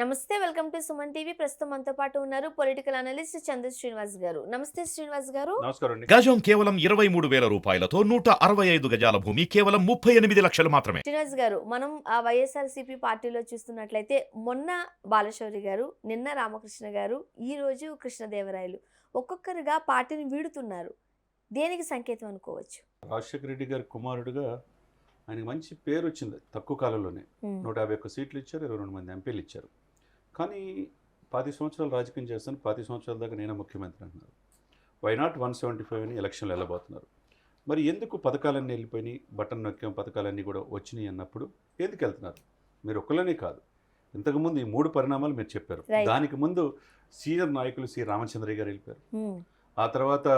నమస్తే welcome to Suman TV. ప్రస్తుతం మనతో పాటు ఉన్నారు పొలిటికల్ అనలిస్ట్ చంద్ర శ్రీనివాస్ గారు. నమస్తే శ్రీనివాస్ గారు. గజం కేవలం ఇరవై మూడు వేల రూపాయలతో నూట అరవై ఐదు గజాల భూమి కేవలం ముప్పై ఎనిమిది లక్షలు మాత్రమే. శ్రీనివాస్ గారు మనం ఆ వైఎస్ఆర్సీపీ పార్టీలో చూస్తున్నట్లయితే మొన్న బాలశౌరి గారు నిన్న రామకృష్ణ గారు ఈ రోజు కృష్ణదేవరాయలు ఒక్కొక్కరుగా పార్టీని వీడుతున్నారు. దేనికి సంకేతం అనుకోవచ్చు? రాజశేఖర రెడ్డి గారి కుమారుడుగా ఆయనకి మంచి పేరు వచ్చింది తక్కువ కాలంలోనే. నూట యాభై ఒక్క సీట్లు ఇచ్చారు ఇరవై రెండు మంది ఎంపీలు ఇచ్చారు. కానీ పది సంవత్సరాలు రాజకీయం చేస్తాను పది సంవత్సరాల దాకా నేనే ముఖ్యమంత్రి అంటున్నారు. Why not one seventy five అని ఎలక్షన్లు వెళ్ళబోతున్నారు. మరి ఎందుకు పథకాలన్నీ వెళ్ళిపోయినాయి? బటన్ నొక్కాం పథకాలన్నీ కూడా వచ్చినాయి అన్నప్పుడు ఎందుకు వెళ్తున్నారు? మీరు ఒక్కళ్ళనే కాదు. ఇంతకుముందు ఈ మూడు పరిణామాలు మీరు చెప్పారు. దానికి ముందు సీనియర్ నాయకులు సి రామచంద్రయ్య గారు వెళ్ళిపోయారు. ఉమ్, ఆ తర్వాత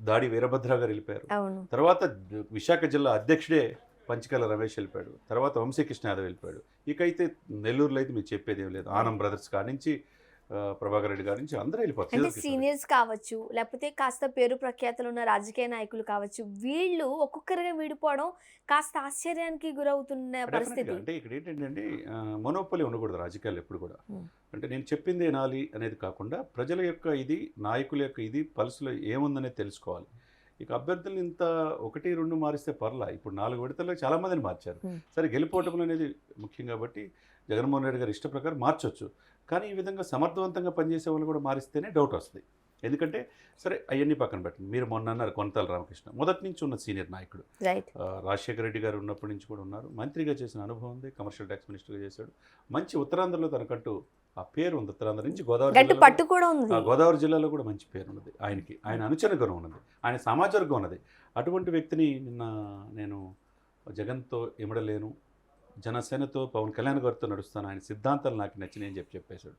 దాడి వీరభద్ర గారు వెళ్ళిపోయారు. తర్వాత విశాఖ జిల్లా అధ్యక్షుడే పంచకల రమేష్ వెళ్ళిపోయాడు. తర్వాత వంశీకృష్ణ యాదవ్ వెళ్ళిపోయాడు. ఇక అయితే నెల్లూరులో అయితే మీకు చెప్పేది ఏం లేదు. ఆనం బ్రదర్స్ కాడి నుంచి ప్రభాకర్ రెడ్డి గారి నుంచి అందరూ వెళ్ళిపోతారు. సీనియర్స్ కావచ్చు లేకపోతే కాస్త పేరు ప్రఖ్యాతలు ఉన్న రాజకీయ నాయకులు కావచ్చు వీళ్ళు ఒక్కొక్కరుగా వీడిపోవడం కాస్త ఆశ్చర్యానికి గురవుతున్న పరిస్థితి. అంటే ఇక్కడ ఏంటంటే మొనోపలి ఉండకూడదు రాజకీయాలు ఎప్పుడు కూడా. Hmm. అంటే నేను చెప్పింది వినాలి అనేది కాకుండా ప్రజల యొక్క ఇది నాయకుల యొక్క ఇది పల్సులో ఏముందనేది తెలుసుకోవాలి. ఇక అభ్యర్థులు ఇంత ఒకటి రెండు మారిస్తే పర్లా. ఇప్పుడు నాలుగు విడతల్లో చాలా మందిని మార్చారు. సరే గెలుపోవటం అనేది ముఖ్యం కాబట్టి జగన్మోహన్ రెడ్డి గారి ఇష్ట ప్రకారం మార్చొచ్చు. కానీ ఈ విధంగా సమర్థవంతంగా పనిచేసే వాళ్ళు కూడా మారిస్తేనే డౌట్ వస్తుంది. ఎందుకంటే సరే అవన్నీ పక్కన పెట్టండి. మీరు మొన్న అన్నారు కొనతాల రామకృష్ణ. మొదటి నుంచి ఉన్న సీనియర్ నాయకుడు. రాజశేఖర రెడ్డి గారు ఉన్నప్పటి నుంచి కూడా ఉన్నారు. మంత్రిగా చేసిన అనుభవం ఉంది. కమర్షియల్ ట్యాక్స్ మినిస్టర్గా చేశాడు. మంచి ఉత్తరాంధ్రలో తనకంటూ ఆ పేరు ఉంది ఉత్తరాంధ్ర నుంచి గోదావరి పట్టు కూడా ఉంది ఆ గోదావరి జిల్లాలో కూడా మంచి పేరు ఉన్నది ఆయనకి. ఆయన అనుచర గుణం ఉన్నది. ఆయన సమాజ వర్గం ఉన్నది. అటువంటి వ్యక్తిని నిన్న నేను జగన్తో ఇమడలేను జనసేనతో పవన్ కళ్యాణ్ గారితో నడుస్తాను. ఆయన సిద్ధాంతాలు నాకు నచ్చినాయి అని చెప్పి చెప్పేశాడు.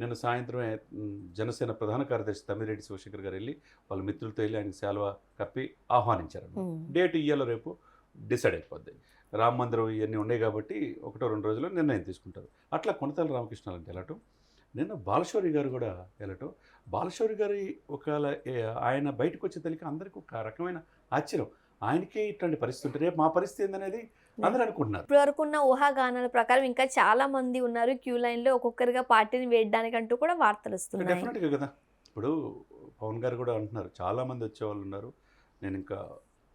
నిన్న సాయంత్రమే ఉమ్, జనసేన ప్రధాన కార్యదర్శి తమ్మిరెడ్డి శివశంకర్ గారు వెళ్ళి వాళ్ళ మిత్రులతో వెళ్ళి ఆయన శాలువా కప్పి ఆహ్వానించారు. డేట్ ఇయ్యాలో రేపు డిసైడ్ అయిపోద్ది. రామ మందిరం ఇవన్నీ ఉన్నాయి కాబట్టి ఒకటో రెండు రోజుల్లో నిర్ణయం తీసుకుంటారు. అట్లా కొనతల రామకృష్ణ అంటే వెళ్ళటం నిన్న బాలశౌరి గారు కూడా వెళ్ళటం బాలశౌరి గారి ఒకవేళ ఆయన బయటకు వచ్చే తల్లికి అందరికీ ఒక రకమైన ఆశ్చర్యం. ఆయనకే ఇట్లాంటి పరిస్థితి ఉంటుంది రేపు మా పరిస్థితి ఏందనేది అందరూ అనుకుంటున్నారు. ఇప్పటి వరకు ఉన్న ఊహాగానాల ప్రకారం ఇంకా చాలా మంది ఉన్నారు క్యూ లైన్లో ఒక్కొక్కరుగా పార్టీని వేయడానికి అంటూ కూడా వార్తలు వస్తున్నాయి. డెఫినెట్గా కదా? ఇప్పుడు పవన్ గారు కూడా అంటున్నారు చాలామంది వచ్చేవాళ్ళు ఉన్నారు. నేను ఇంకా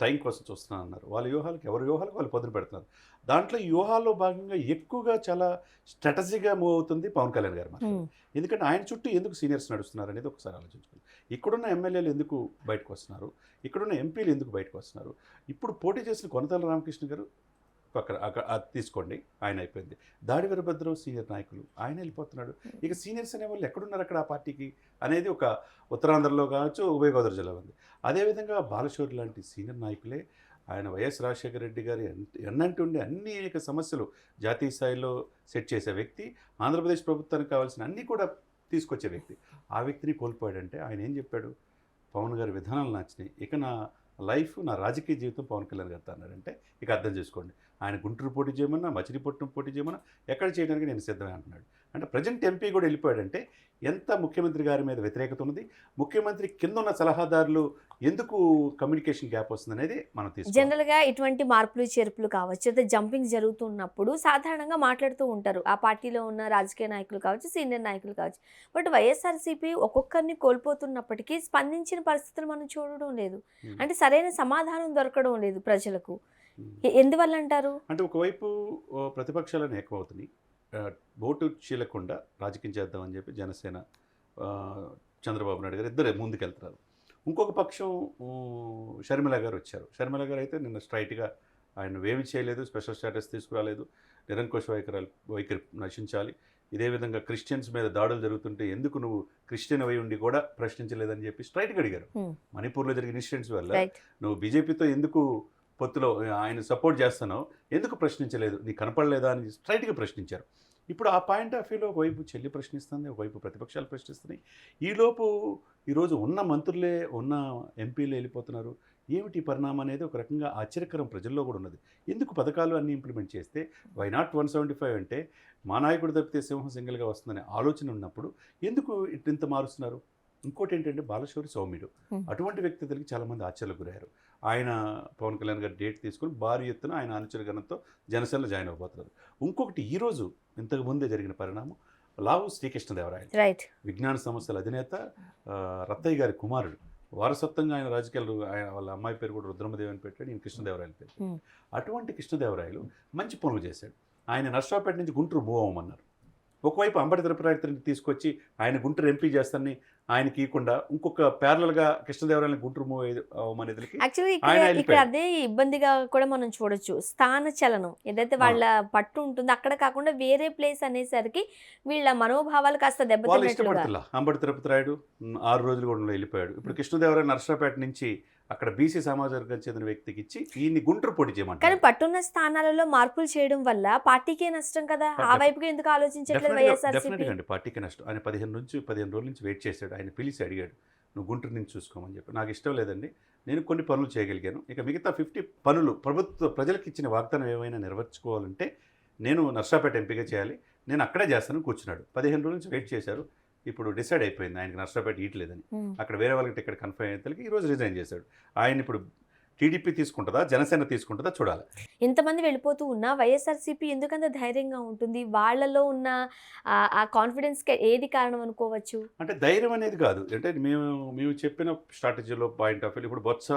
టైం కోసం చూస్తున్నాను అన్నారు. వాళ్ళ వ్యూహాలకు ఎవరి వ్యూహాలకు వాళ్ళు పొద్దున పెడుతున్నారు. దాంట్లో వ్యూహాల్లో భాగంగా ఎక్కువగా చాలా స్ట్రాటజీగా మూవ్ అవుతుంది పవన్ కళ్యాణ్ గారు మాత్రం ఉమ్, ఎందుకంటే ఆయన చుట్టూ ఎందుకు సీనియర్స్ నడుస్తున్నారు అనేది ఒకసారి ఆలోచించుకోవాలి ఇక్కడున్న ఎమ్మెల్యేలు ఎందుకు బయటకు వస్తున్నారు? ఇక్కడున్న ఎంపీలు ఎందుకు బయటకు వస్తున్నారు? ఇప్పుడు పోటీ చేసిన కొనతల రామకృష్ణ గారు పక్కన అక్కడ అది తీసుకోండి ఆయన అయిపోయింది. దాడి వీరభద్రరావు సీనియర్ నాయకులు ఆయన వెళ్ళిపోతున్నాడు. ఇక సీనియర్స్ అనే వాళ్ళు ఎక్కడున్నారు అక్కడ ఆ పార్టీకి అనేది ఒక ఉత్తరాంధ్రలో కావచ్చు ఉభయ గోదావరి జిల్లా ఉంది. అదేవిధంగా బాలశౌరి లాంటి సీనియర్ నాయకులే ఆయన వైఎస్ రాజశేఖర రెడ్డి గారి ఎన్- ఎన్నంటి ఉండే అన్ని అనేక సమస్యలు జాతీయ స్థాయిలో సెట్ చేసే వ్యక్తి ఆంధ్రప్రదేశ్ ప్రభుత్వానికి కావాల్సిన అన్నీ కూడా తీసుకొచ్చే వ్యక్తి. ఆ వ్యక్తిని కోల్పోయాడంటే ఆయన ఏం చెప్పాడు? పవన్ గారి విధానాలు నచ్చినాయి ఇక నా లైఫ్ నా రాజకీయ జీవితం పవన్ కళ్యాణ్ గారితో అన్నాడంటే ఇక అర్థం చేసుకోండి. ఆయన గుంటూరు పోటీ చేయమన్నా మచిలీపట్నం పోటీ చేయమన్నా ఎక్కడ చేయడానికి నేను సిద్ధమే అంటున్నాడు. అంటే ప్రజెంట్ ఎంపీ కూడా వెళ్ళిపోయాడంటే ఎంత ముఖ్యమంత్రి గారి మీద వ్యతిరేకత ఉన్నది ముఖ్యమంత్రి కింద ఉన్న సలహాదారులు ఎందుకు కమ్యూనికేషన్ గ్యాప్ వస్తుంది అనేది మనం తీసుకోవాలి. జనరల్గా ఇటువంటి మార్పులు చేర్పులు కావచ్చు అయితే జంపింగ్ జరుగుతున్నప్పుడు సాధారణంగా మాట్లాడుతూ ఉంటారు. ఆ పార్టీలో ఉన్న రాజకీయ నాయకులు కావచ్చు సీనియర్ నాయకులు కావచ్చు. బట్ వైఎస్ఆర్సీపీ ఒక్కొక్కరిని కోల్పోతున్నప్పటికీ స్పందించిన పరిస్థితులు మనం చూడడం లేదు. అంటే సరైన సమాధానం దొరకడం లేదు ప్రజలకు. ఎందువల్ల అంటారు? అంటే ఒకవైపు ప్రతిపక్షాలను ఏకమవుతున్నాయి ఆ, ఓటు చీలకుండా రాజకీయం చేద్దామని చెప్పి జనసేన చంద్రబాబు నాయుడు గారు ఇద్దరు ముందుకెళ్తున్నారు. ఇంకొక పక్షం షర్మిల గారు వచ్చారు. షర్మిల గారు అయితే నిన్న స్ట్రైట్గా ఆయన ఏమి చేయలేదు స్పెషల్ స్టేటస్ తీసుకురాలేదు నిరంకుశ వైఖరాలు వైఖరి నశించాలి. ఇదే విధంగా క్రిస్టియన్స్ మీద దాడులు జరుగుతుంటే ఎందుకు నువ్వు క్రిస్టియన్ అయి ఉండి కూడా ప్రశ్నించలేదని చెప్పి స్ట్రైట్గా అడిగారు. మణిపూర్లో జరిగిన ఇన్సిడెంట్స్ వల్ల నువ్వు బీజేపీతో ఎందుకు పొత్తులో ఆయన సపోర్ట్ చేస్తున్నావు? ఎందుకు ప్రశ్నించలేదు? నీకు కనపడలేదా అని స్ట్రైట్గా ప్రశ్నించారు. ఇప్పుడు ఆ పాయింట్ ఆఫ్ వ్యూలో ఒకవైపు చెల్లి ప్రశ్నిస్తుంది ఒకవైపు ప్రతిపక్షాలు ప్రశ్నిస్తున్నాయి. ఈలోపు ఈరోజు ఉన్న మంత్రులే ఉన్న ఎంపీలు వెళ్ళిపోతున్నారు. ఏమిటి పరిణామం అనేది? ఒక రకంగా ఆశ్చర్యకరం ప్రజల్లో కూడా ఉన్నది. ఎందుకు పథకాలు అన్నీ ఇంప్లిమెంట్ చేస్తే why not one seventy five అంటే మా నాయకుడు తప్పితే సింహం సింగిల్గా వస్తుందనే ఆలోచన ఉన్నప్పుడు ఎందుకు ఇంత మారుస్తున్నారు? ఇంకోటి ఏంటంటే బాలశౌరి సౌమ్యుడు. అటువంటి వ్యక్తి చాలా చాలామంది ఆశ్చర్యకు గురయ్యారు. ఆయన పవన్ కళ్యాణ్ గారు డేట్ తీసుకుని భారీ ఎత్తున ఆయన అనుచర గణంతో జనసేనలో జాయిన్ అవబోతున్నారు ఇంకొకటి ఈరోజు ఇంతకు ముందే జరిగిన పరిణామం లావు శ్రీకృష్ణదేవరాయలు. రైట్ విజ్ఞాన సంస్థల అధినేత రత్తయ్య గారి కుమారుడు. వారసత్వంగా ఆయన రాజకీయాలు ఆయన వాళ్ళ అమ్మాయి పేరు కూడా రుద్రమదేవి అని పెట్టాడు ఈయన కృష్ణదేవరాయల పేరు. Hmm. అటువంటి కృష్ణదేవరాయలు మంచి పనులు చేశాడు. ఆయన నర్సాపేట నుంచి గుంటూరు మూవ్ అవ్వమన్నారు. ఒకవైపు అంబటి తిరుపతి తీసుకొచ్చి ఆయన గుంటూరు ఎంపీ చేస్తానని ఆయనకి ఇవ్వకుండా ఇంకొక ప్యారలల్గా కృష్ణదేవరాయలని గుంటూరు మూవ్ అవ్వమనేదికి యాక్చువల్లీ ఇక్కడ. అదే ఇబ్బందిగా కూడా మనం చూడొచ్చు. స్థాన చలనం ఏదైతే వాళ్ళ పట్టు ఉంటుందో అక్కడ కాకుండా వేరే ప్లేస్ అనేసరికి వీళ్ళ మనోభావాలు కాస్త దెబ్బతిన్నట్లుగా. అంబటి తిరుపతి రాయుడు ఆరు రోజులు కూడా వెళ్ళిపోయాడు ఇప్పుడు కృష్ణదేవరాయ నర్సరాపేట నుంచి అక్కడ బీసీ సమాజ వర్గానికి చెందిన వ్యక్తికి ఇచ్చి ఈయన్ని గుంటూరు కానీ చేయమంటారు పట్టున్న స్థానాలలో మార్పులు చేయడం వల్ల పార్టీకే నష్టం కదా? ఆ వైపుగా ఎందుకు ఆలోచించట్లేదు వైఎస్ఆర్సీపీ? అండి. పార్టీకి నష్టం. ఆయన పదిహేను నుంచి పదిహేను రోజుల నుంచి వెయిట్ చేశాడు. ఆయన పిలిచి అడిగాడు నువ్వు గుంటూరు నుంచి చూసుకోమని చెప్పి. నాకు ఇష్టం లేదండి. నేను కొన్ని పనులు చేయగలిగాను. ఇక మిగతా ఫిఫ్టీ పనులు ప్రభుత్వ ప్రజలకు ఇచ్చిన వాగ్దానం ఏమైనా నెరవేర్చుకోవాలంటే నేను నర్సాపేట ఎంపిక చేయాలి. నేను అక్కడే చేస్తాను కూర్చున్నాడు. పదిహేను రోజుల నుంచి వెయిట్ చేశారు. ఇప్పుడు డిసైడ్ అయిపోయింది. ఆయనకి నర్సాపేట ఇయట్లేదని ఉమ్. అక్కడ వేరే వాళ్ళకి టికెట్ కన్ఫర్మ్ అయ్యేసరికి ఈరోజు రిజైన్ చేశాడు. ఆయన ఇప్పుడు టీడీపీ తీసుకుంటుందా జనసేన తీసుకుంటుందా చూడాలి. ఇంతమంది వెళ్ళిపోతూ ఉన్నా వైఎస్ఆర్సీపీ ఎందుకంత ధైర్యంగా ఉంటుంది? వాళ్ళలో ఉన్న ఆ- ఆ కాన్ఫిడెన్స్ ఏది కారణం అనుకోవచ్చు? అంటే ధైర్యం అనేది కాదు. అంటే మేము మేము చెప్పిన స్ట్రాటజీలో పాయింట్ ఆఫ్ వ్యూ ఇప్పుడు బొత్స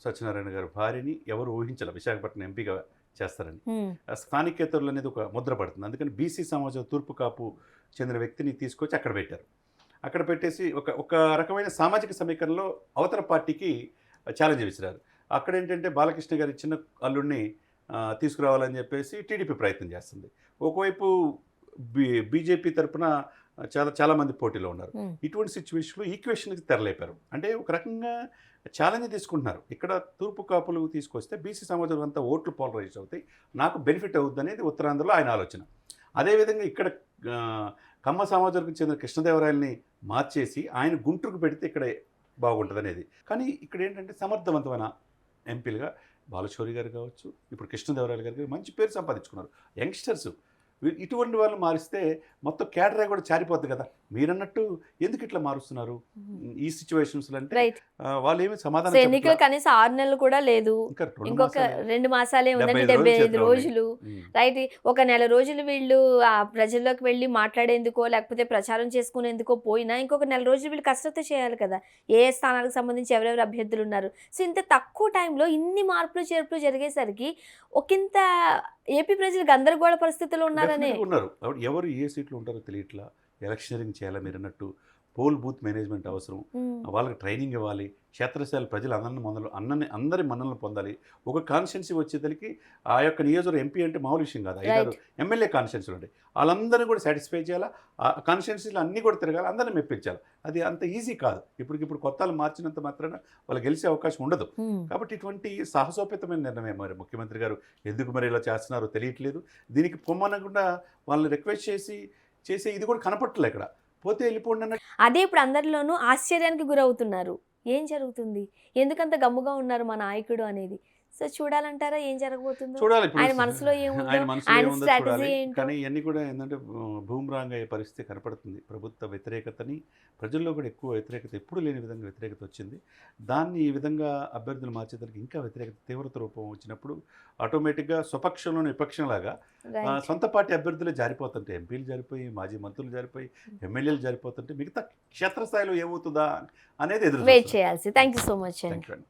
సత్యనారాయణ గారి భార్యని ఎవరు ఊహించాల. విశాఖపట్నం ఎంపీగా చేస్తారని. స్థానికేతరులు అనేది ఒక ముద్ర పడుతుంది. అందుకని బీసీ సమాజం తూర్పు కాపు చెందిన వ్యక్తిని తీసుకొచ్చి అక్కడ పెట్టారు. అక్కడ పెట్టేసి ఒక ఒక రకమైన సామాజిక సమీకరణలో అవతల పార్టీకి ఛాలెంజ్ విసిరారు అక్కడ ఏంటంటే బాలకృష్ణ గారి చిన్న అల్లుడిని తీసుకురావాలని చెప్పేసి టీడీపీ ప్రయత్నం చేస్తుంది. ఒకవైపు బీ బీజేపీ తరపున చాలా చాలామంది పోటీలో ఉన్నారు. ఇటువంటి సిచ్యువేషన్లో ఈక్వేషన్కి తెరలేపారు. అంటే ఒక రకంగా ఛాలెంజ్ తీసుకుంటున్నారు. ఇక్కడ తూర్పు కాపులు తీసుకొస్తే బీసీ సమాజం అంతా ఓట్లు పోలరైజ్ అవుతాయి. నాకు బెనిఫిట్ అవుద్ది అనేది ఉత్తరాంధ్రలో ఆయన ఆలోచన. అదేవిధంగా ఇక్కడ కమ్మ సమాజానికి చెందిన కృష్ణదేవరాయల్ని మార్చేసి ఆయన గుంటూరుకు పెడితే ఇక్కడ బాగుంటుంది అనేది కానీ ఇక్కడ ఏంటంటే సమర్థవంతమైన ఎంపీలుగా బాలశౌరి గారు కావచ్చు ఇప్పుడు కృష్ణదేవరాయలు గారు మంచి పేరు సంపాదించుకున్నారు. యంగ్స్టర్స్ వీ- ఇటువంటి వాళ్ళు మారిస్తే మొత్తం కేటరీ కూడా చారిపోద్ది కదా. మీరన్నట్టు ఎందుకు ఇట్లా మారుస్తున్నారు? ఈ సిచ్యువేషన్స్లో అంటే వాళ్ళు ఏమి సమాధానం ఎన్నికలు. కనీసం ఆరు నెలలు కూడా లేదు. ఇంకొక. రెండు మాసాలే ఉందంటే డెబ్బై ఐదు రోజులు. రైట్ ఒక నెల రోజులు వీళ్ళు ఆ ప్రజల్లోకి వెళ్ళి మాట్లాడేందుకో లేకపోతే ప్రచారం చేసుకునేందుకో పోయినా ఇంకొక నెల రోజులు వీళ్ళు కసరత్తు చేయాలి కదా. ఏ స్థానాలకు సంబంధించి ఎవరెవరు అభ్యర్థులు ఉన్నారు. సో ఇంత తక్కువ టైంలో ఇన్ని మార్పులు చేర్పులు జరిగేసరికి ఒకంత ఏపీ ప్రజలు గందరగోళ పరిస్థితుల్లో ఉన్నారనే. ఉన్నారు. ఎవరు ఏ సీట్లో ఉంటారో తెలియట్లా. ఎలక్షనరింగ్ చేయాలా మీరు అన్నట్టు పోల్ బూత్ మేనేజ్మెంట్ అవసరం. వాళ్ళకి ట్రైనింగ్ ఇవ్వాలి. క్షేత్రస్థాయి ప్రజలు అందరిని మొదలు అన్నని అందరి మన్నలను పొందాలి. ఒక కాన్స్టిట్యున్సీ వచ్చేసరికి ఆ యొక్క నియోజకవర్గం ఎంపీ అంటే మామూలు విషయం కాదు. ఐదారు ఎమ్మెల్యే కాన్స్టిట్యున్సీలు ఉంటాయి. వాళ్ళందరినీ కూడా సాటిస్ఫై చేయాలా? ఆ కాన్స్టిట్యున్సీలు అన్నీ కూడా తిరగాలి అందరిని మెప్పించాలి. అది అంత ఈజీ కాదు. ఇప్పటికిప్పుడు కొత్త వాళ్ళు మార్చినంత మాత్రాన వాళ్ళు గెలిచే అవకాశం ఉండదు. కాబట్టి ఇటువంటి సాహసోపేతమైన నిర్ణయం మరి ముఖ్యమంత్రి గారు ఎందుకు మరి ఇలా చేస్తున్నారో తెలియట్లేదు. దీనికి పొమ్మనకుండా వాళ్ళని రిక్వెస్ట్ చేసి చేసే ఇది కూడా కనపట్టలే ఇక్కడ. పోతే వెళ్ళిపోండి అన్న అదే ఇప్పుడు అందరిలోనూ ఆశ్చర్యానికి గురవుతున్నారు. ఏం జరుగుతుంది? ఎందుకంత గమ్ముగా ఉన్నారు మా నాయకుడు అనేది? సో చూడాలంటారా? ఏం జరగబోతుందో? చూడాలి ఆయన మనసులో ఏముందో. కానీ ఇవన్నీ కూడా ఏంటంటే భూమిరాంగ్ అయ్యే పరిస్థితి కనపడుతుంది. ప్రభుత్వ వ్యతిరేకతని ప్రజల్లో కూడా ఎక్కువ వ్యతిరేకత ఎప్పుడు లేని విధంగా వ్యతిరేకత వచ్చింది. దాన్ని ఈ విధంగా అభ్యర్థులు మార్చేదానికి ఇంకా వ్యతిరేకత తీవ్రత రూపం వచ్చినప్పుడు ఆటోమేటిక్గా స్వపక్షంలోని విపక్షంలాగా. సొంత పార్టీ అభ్యర్థులే జారిపోతుంటే ఎంపీలు జారిపోయి మాజీ మంత్రులు జారిపోయి ఎమ్మెల్యేలు జారిపోతుంటే మిగతా క్షేత్రస్థాయిలో ఏమవుతుందా అనేది ఎదురు వెయిట్ చేయాల్సి. థ్యాంక్ యూ సో మచ్ అండి